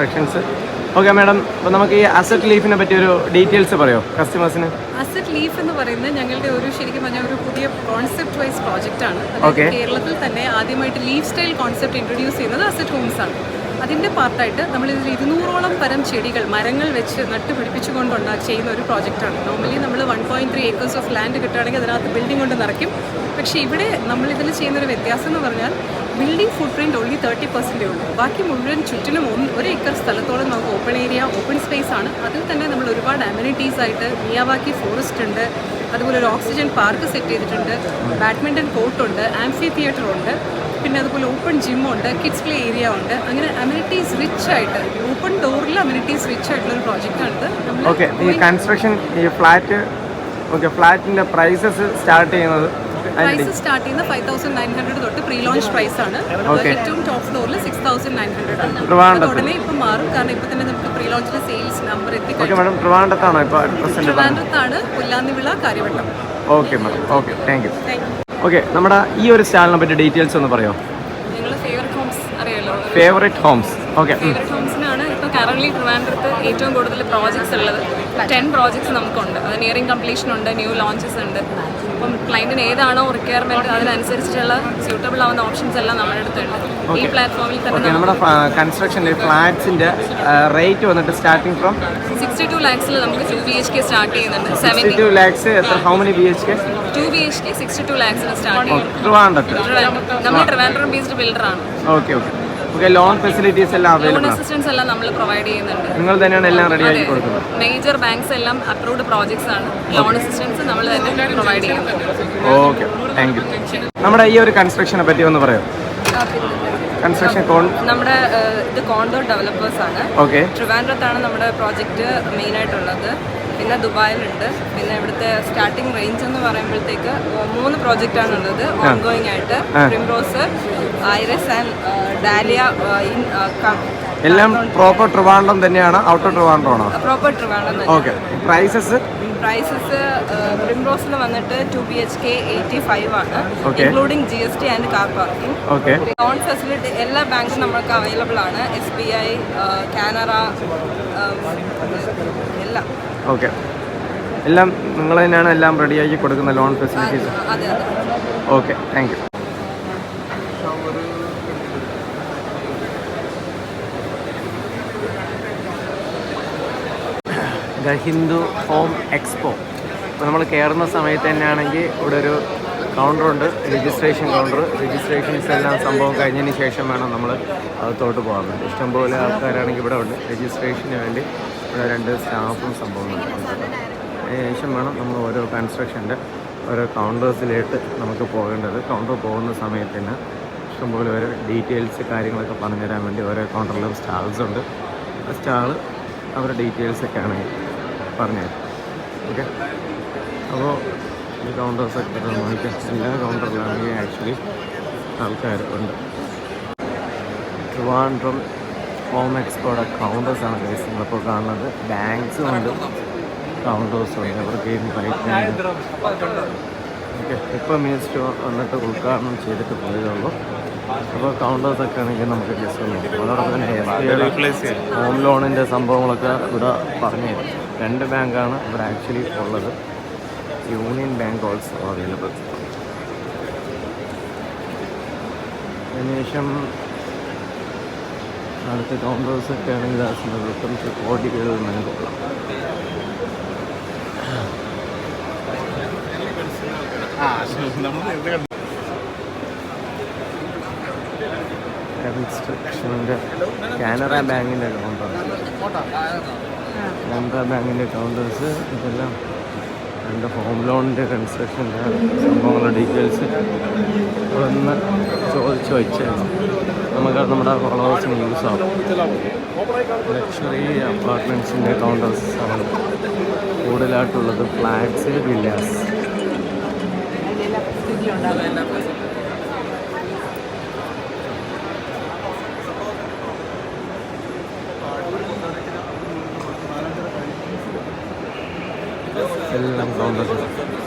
Sections okay madam അപ്പോൾ നമുക്ക് ഈ അസറ്റ് ലീഫിനെ പറ്റി ഒരു ഡീറ്റെയിൽസ് പറയോ? കസ്റ്റമേഴ്സിന് അസറ്റ് ലീഫ് എന്ന് പറയുന്നത് ഞങ്ങളുടെ ഒരു ശരിക്കും പറഞ്ഞാൽ ഒരു പുതിയ കോൺസെപ്റ്റ് വൈസ് പ്രോജക്റ്റ് ആണ്. കേരളത്തിൽ തന്നെ ആദ്യമായിട്ട് ലീഫ് സ്റ്റൈൽ കോൺസെപ്റ്റ് ഇൻട്രൊഡ്യൂസ് ചെയ്യുന്നത് അസറ്റ് ഹോംസ് ആണ്. അതിന്റെ പാർട്ടായിട്ട് നമ്മൾ ഇതിൽ ഇരുന്നൂറോളം തരം ചെടികൾ മരങ്ങൾ വെച്ച് നട്ടുപിടിപ്പിച്ചുകൊണ്ട് ഉണ്ടാ ചെയ്യുന്ന ഒരു പ്രോജക്റ്റ് ആണ്. നോർമലി നമ്മൾ one point three acres of land കിട്ടുകയാണെങ്കിൽ അതിനകത്ത് ബിൽഡിംഗ് കൊണ്ട് നിറയ്ക്കും. പക്ഷേ ഇവിടെ നമ്മൾ ഇതിൽ ചെയ്യുന്ന ഒരു വ്യത്യാസം എന്ന് പറഞ്ഞാൽ building footprint only thirty പെർസെന്റേ ഉള്ളൂ. ബാക്കി മുഴുവൻ ചുറ്റിനും ഒന്ന് ഒരു ഏക്കർ സ്ഥലത്തോളം നമുക്ക് ഓപ്പൺ ഏരിയ ഓപ്പൺ സ്പേസ് ആണ്. അതിൽ തന്നെ നമ്മൾ ഒരുപാട് അമ്യൂണിറ്റീസ് ആയിട്ട് മിയാവാക്കി ഫോറസ്റ്റ് ഉണ്ട്. അതുപോലെ ഒരു ഓക്സിജൻ പാർക്ക് സെറ്റ് ചെയ്തിട്ടുണ്ട്. ബാഡ്മിന്റൺ കോർട്ടുണ്ട് ആംഫി തിയേറ്റർ ഉണ്ട്. പിന്നെ അതുപോലെ ഓപ്പൺ ജിമ്മുണ്ട് കിഡ്സ് പ്ലേ ഏരിയ ഉണ്ട്. അങ്ങനെ അമ്യൂണിറ്റീസ് റിച്ച് ആയിട്ട് ഓപ്പൺ ഡോറിൽ അമ്യൂണിറ്റീസ് റിച്ച് ആയിട്ടുള്ള ഒരു പ്രോജക്റ്റാണിത് നമ്മൾ ഓക്കെ ഈ കൺസ്ട്രക്ഷൻ ഈ ഫ്ലാറ്റ് ഓക്കെ ഫ്ലാറ്റിന്റെ പ്രൈസസ് സ്റ്റാർട്ട് ചെയ്യുന്നത് പ്രൈസ് സ്റ്റാർട്ട് ചെയ്യുന്ന ഫൈവ് തൗസൻഡ് നയൻ ഹൺഡ്രഡ് തൊട്ട് പ്രീ ലോഞ്ച് പ്രൈസ് ആണ്. ഏറ്റവും ടോപ്പ് ഫ്ലോറിൽ സിക്സ് തൗസൻഡ് നയൻ ഹൺഡ്രഡ് ആണ്. ഉടനെ ഇപ്പം മാറും. കാരണം ഇപ്പം തന്നെ നമുക്ക് പ്രീ ലോഞ്ചിലെ സെയിൽസ് നമ്പർ ഇപ്പോൾ പ്രസന്റ് ട്രിവാൻഡ്രത്താണ് പുല്ലാന്നിവിള Karyavattom. Okay madam okay thank you okay നമ്മുടെ ഈ ഒരു സ്റ്റാളിനെ പറ്റി ഡീറ്റെയിൽസ് ഒന്ന് പറയോ? ഫേവറേറ്റ് ഹോംസ് ഓക്കെ ഫേവററ്റ് ഹോംസിനാണ് ഇപ്പോൾ കറന്റ് ട്രിവാൻഡ്രത്ത് ഏറ്റവും കൂടുതൽ പ്രോജക്ട്സ് ഉള്ളത് ടെൻ പ്രോജക്ട്സ് നമുക്കുണ്ട്. അത് നിയറിംഗ് കംപ്ലീഷൻ ഉണ്ട് ന്യൂ ലോഞ്ചസ് ഉണ്ട്. അപ്പം ക്ലയന്റിന് ഏതാണോ റിക്വയർമെന്റ് അതിനനുസരിച്ചിട്ടുള്ള സ്യൂട്ടബിൾ ആവുന്ന ഓപ്ഷൻസ് എല്ലാം നമ്മുടെ അടുത്തുണ്ട് ഈ പ്ലാറ്റ്ഫോമിൽ തന്നെ നമ്മുടെ കൺസ്ട്രക്ഷനിൽ ഫ്ലാറ്റ്സിന്റെ റേറ്റ് വന്നിട്ട് സ്റ്റാർട്ടിംഗ് ഫ്രം സിക്സ്റ്റി ടു ലാക്സിൽ നമുക്ക് two B H K start ചെയ്യുന്നുണ്ട്. സെവന്റി ടു ലാക്സ് എത്ര? How many B H K two B H K sixty two ലാക്സിന് start ചെയ്യുന്നു ട്രിവാൻഡത്ത് നമ്മൾ Trivandrum based ബിൽഡറാണ് okay okay okay loan facilities എല്ലാം അവൈലബിൾ ആണ്. അസിസ്റ്റൻസ് എല്ലാം നമ്മൾ പ്രൊവൈഡ് ചെയ്യുന്നുണ്ട്. നിങ്ങൾ തന്നെയാണ് എല്ലാം റെഡി ആക്കി കൊടുക്കുന്നത്. മേജർ ബാങ്ക്സ് എല്ലാം അപ്രൂവ്ഡ് പ്രോജക്ട്സ് ആണ്. ലോൺ അസിസ്റ്റൻസ് നമ്മൾ തന്നെ പ്രൊവൈഡ് ചെയ്യുന്നത് ഓക്കെ താങ്ക് യു നമ്മുടെ ഈ ഒരു കൺസ്ട്രക്ഷനെ പറ്റി ഒന്ന് പറയാം. കൺസ്ട്രക്ഷൻ കോൺ നമ്മുടെ ഇത് കോണ്ടോ ഡെവലപ്പേഴ്സ് ആണ്. ഓക്കെ ട്രിവാൻഡ്രത്താണ് നമ്മുടെ പ്രോജക്റ്റ് മെയിൻ ആയിട്ടുള്ളത്. പിന്നെ ദുബായിലുണ്ട്. പിന്നെ ഇവിടുത്തെ സ്റ്റാർട്ടിംഗ് റേഞ്ച് എന്ന് പറയുമ്പോഴത്തേക്ക് മൂന്ന് പ്രോജക്റ്റ് ആണ് ഉള്ളത് ഓൺഗോയിങ് ആയിട്ട് Primrose Iris and Dahlia in എല്ലാം പ്രോപ്പർ ട്രിവാൻഡ്രം തന്നെയാണ്. ഔട്ടർ ട്രിവാൻഡ്രം ആണോ proper Trivandrum okay prices prices പ്രിംറോസിൽ വന്നിട്ട് two B H K eighty five ആണ്. Including including G S T and car parking okay loan facility എല്ലാ ബാങ്കും നമ്മൾക്ക് അവൈലബിൾ ആണ്. എസ് ബി ഐ കാനറ എല്ലാം. ഓക്കെ എല്ലാം നിങ്ങൾ തന്നെയാണ് എല്ലാം റെഡിയാക്കി കൊടുക്കുന്ന loan facilities okay thank you the Hindu home expo. അപ്പോൾ നമ്മൾ കയറുന്ന സമയത്ത് തന്നെയാണെങ്കിൽ ഇവിടെ ഒരു കൗണ്ടറുണ്ട് രജിസ്ട്രേഷൻ കൗണ്ടർ രജിസ്ട്രേഷൻസ് എല്ലാം സംഭവം കഴിഞ്ഞതിന് ശേഷം വേണം നമ്മൾ അകത്തോട്ട് പോകാൻ ഇഷ്ടംപോലെ ആൾക്കാരാണെങ്കിൽ ഇവിടെ ഉണ്ട്. രജിസ്ട്രേഷന് വേണ്ടി ഇവിടെ രണ്ട് സ്റ്റാഫും സംഭവം അതിനുശേഷം വേണം നമ്മൾ ഓരോ കൺസ്ട്രക്ഷന്റെ ഓരോ കൗണ്ടേഴ്സിലേട്ട് നമുക്ക് പോകേണ്ടത്. കൗണ്ടർ പോകുന്ന സമയത്ത് തന്നെ ഇഷ്ടംപോലെ ഓരോ ഡീറ്റെയിൽസ് കാര്യങ്ങളൊക്കെ പറഞ്ഞുതരാൻ വേണ്ടി ഓരോ കൗണ്ടറിലും സ്റ്റാൾസ് ഉണ്ട്. ആ സ്റ്റാൾ അവരുടെ ഡീറ്റെയിൽസൊക്കെ ആണെങ്കിൽ പറഞ്ഞുതരും ഓക്കെ അപ്പോൾ ഈ കൗണ്ടേഴ്സൊക്കെ നോക്കിയാൽ എല്ലാ കൗണ്ടറിലാണെങ്കിൽ ആക്ച്വലി ആൾക്കാർ ഉണ്ട്. ട്രിവാൻഡ്രം ഹോം എക്സ്പോയുടെ കൗണ്ടേഴ്സാണ് ഗൈസ് നിങ്ങളിപ്പോൾ കാണുന്നത്. ബാങ്ക്സും ഉണ്ട്. കൗണ്ടേഴ്സും ഉണ്ട്. അവർക്ക് റൈറ്റ് ഓക്കെ ഇപ്പോൾ മിനിസ്റ്റർ വന്നിട്ട് ഉദ്ഘാടനം ചെയ്തിട്ട് പോയതുള്ളൂ അപ്പോൾ കൗണ്ടേഴ്സൊക്കെ ആണെങ്കിൽ നമുക്ക് ജസ്റ്റ്. അതോടൊപ്പം തന്നെ എസ് ബി ഹോം ലോണിന്റെ സംഭവങ്ങളൊക്കെ ഇവിടെ പറഞ്ഞു തരും രണ്ട് ബാങ്കാണ് ഇവിടെ ആക്ച്വലി ഉള്ളത്. Union Bank also available. അതിനുശേഷം അടുത്ത കൗണ്ടേഴ്സൊക്കെ ആണെങ്കിൽ റിട്ടേൺസ് കോടികൾ നൽകുള്ളൂ കൺസ്ട്രക്ഷന്റെ കാനറ ബാങ്കിന്റെ കൗണ്ടർ കാനറ ബാങ്കിന്റെ കൗണ്ടേഴ്സ് ഇതെല്ലാം രണ്ട് ഹോം ലോണിന്റെ കൺസ്ട്രക്ഷന്റെ സംഭവങ്ങളുടെ ഡീറ്റെയിൽസ് ഒന്ന് ചോദിച്ചു വെച്ചേക്കാം നമുക്ക് നമ്മുടെ ഫോളോവേഴ്സിന് യൂസ് ആവും. ലക്ഷറി അപ്പാർട്ട്മെന്റ്സിന്റെ കൗണ്ടേഴ്സ് ആണ് കൂടുതലായിട്ടുള്ളത്. ഫ്ലാറ്റ്സ് വില്ലാസ് എല്ലാം കൗണ്ടേഴ്സ്